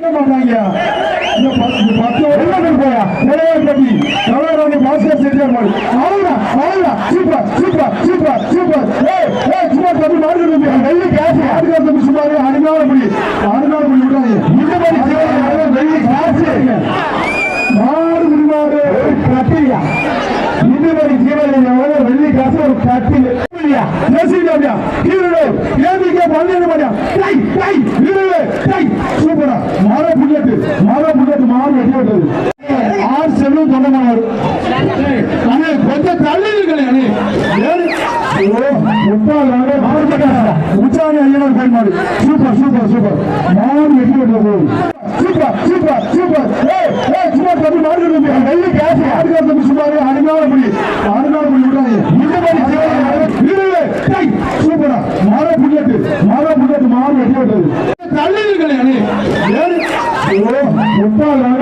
என்ன பண்றாங்க இந்த பத்து புல்லட்டு மாறு வெட்டி விட்டது அண்ணே கொஞ்சம் தள்ளி அண்ணே மாறு உச்சாணி ஐயனார் பயன்பாடு சூப்பர் சூப்பர் சூப்பர் மாறு வெட்டி விட்டது சூப்பர் சூப்பர் சூப்பர் சும்மா தம்பி மாறு தம்பி வெள்ளி காசு தம்பி சும்மாரு அருமையான முடி அருமையான முடி விட்டாங்க இந்த மாதிரி சூப்பரா மாற மாற மாறு தள்ளி அண்ணே அப்பா